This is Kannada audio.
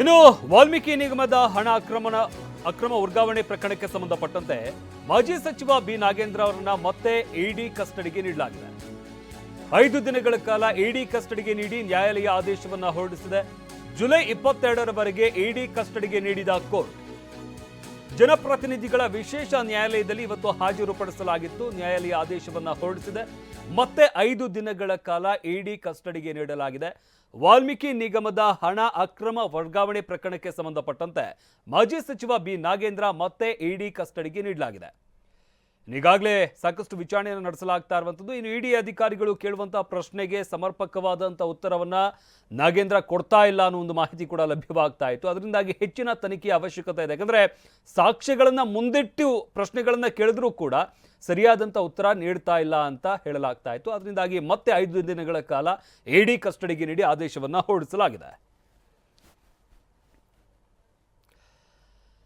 ಇನ್ನು ವಾಲ್ಮೀಕಿ ನಿಗಮದ ಹಣ ಅಕ್ರಮಣ ಅಕ್ರಮ ವರ್ಗಾವಣೆ ಪ್ರಕರಣಕ್ಕೆ ಸಂಬಂಧಪಟ್ಟಂತೆ ಮಾಜಿ ಸಚಿವ ಬಿ ನಾಗೇಂದ್ರ ಅವರನ್ನ ಮತ್ತೆ ಇಡಿ ಕಸ್ಟಡಿಗೆ ನೀಡಲಾಗಿದೆ. ಐದು ದಿನಗಳ ಕಾಲ ಇಡಿ ಕಸ್ಟಡಿಗೆ ನೀಡಿ ನ್ಯಾಯಾಲಯ ಆದೇಶವನ್ನು ಹೊರಡಿಸಿದೆ. ಜುಲೈ ಇಪ್ಪತ್ತೆರಡರವರೆಗೆ ಇಡಿ ಕಸ್ಟಡಿಗೆ ನೀಡಿದ ಕೋರ್ಟ್. ಜನಪ್ರತಿನಿಧಿಗಳ ವಿಶೇಷ ನ್ಯಾಯಾಲಯದಲ್ಲಿ ಇವತ್ತು ಹಾಜರುಪಡಿಸಲಾಗಿತ್ತು. ನ್ಯಾಯಾಲಯ ಆದೇಶವನ್ನು ಹೊರಡಿಸಿದೆ. ಮತ್ತೆ ಐದು ದಿನಗಳ ಕಾಲ ಇಡಿ ಕಸ್ಟಡಿಗೆ ನೀಡಲಾಗಿದೆ. ವಾಲ್ಮೀಕಿ ನಿಗಮದ ಹಣ ಅಕ್ರಮ ವರ್ಗಾವಣೆ ಪ್ರಕರಣಕ್ಕೆ ಸಂಬಂಧಪಟ್ಟಂತೆ ಮಾಜಿ ಸಚಿವ ಬಿ ನಾಗೇಂದ್ರ ಮತ್ತೆ ಇಡಿ ಕಸ್ಟಡಿಗೆ ನೀಡಲಾಗಿದೆ. ಈಗಾಗಲೇ ಸಾಕಷ್ಟು ವಿಚಾರಣೆಯನ್ನು ನಡೆಸಲಾಗ್ತಾ ಇರುವಂಥದ್ದು. ಇನ್ನು ಇಡಿ ಅಧಿಕಾರಿಗಳು ಕೇಳುವಂತಹ ಪ್ರಶ್ನೆಗೆ ಸಮರ್ಪಕವಾದಂಥ ಉತ್ತರವನ್ನ ನಾಗೇಂದ್ರ ಕೊಡ್ತಾ ಇಲ್ಲ ಅನ್ನೋ ಒಂದು ಮಾಹಿತಿ ಕೂಡ ಲಭ್ಯವಾಗ್ತಾ ಇತ್ತು. ಅದರಿಂದಾಗಿ ಹೆಚ್ಚಿನ ತನಿಖೆಯ ಅವಶ್ಯಕತೆ ಇದೆ. ಯಾಕಂದರೆ ಸಾಕ್ಷ್ಯಗಳನ್ನು ಮುಂದಿಟ್ಟು ಪ್ರಶ್ನೆಗಳನ್ನು ಕೇಳಿದ್ರೂ ಕೂಡ ಸರಿಯಾದಂಥ ಉತ್ತರ ನೀಡ್ತಾ ಇಲ್ಲ ಅಂತ ಹೇಳಲಾಗ್ತಾ ಇತ್ತು. ಅದರಿಂದಾಗಿ ಮತ್ತೆ ಐದು ದಿನಗಳ ಕಾಲ ಇಡಿ ಕಸ್ಟಡಿಗೆ ನೀಡಿ ಆದೇಶವನ್ನ ಹೊರಡಿಸಲಾಗಿದೆ.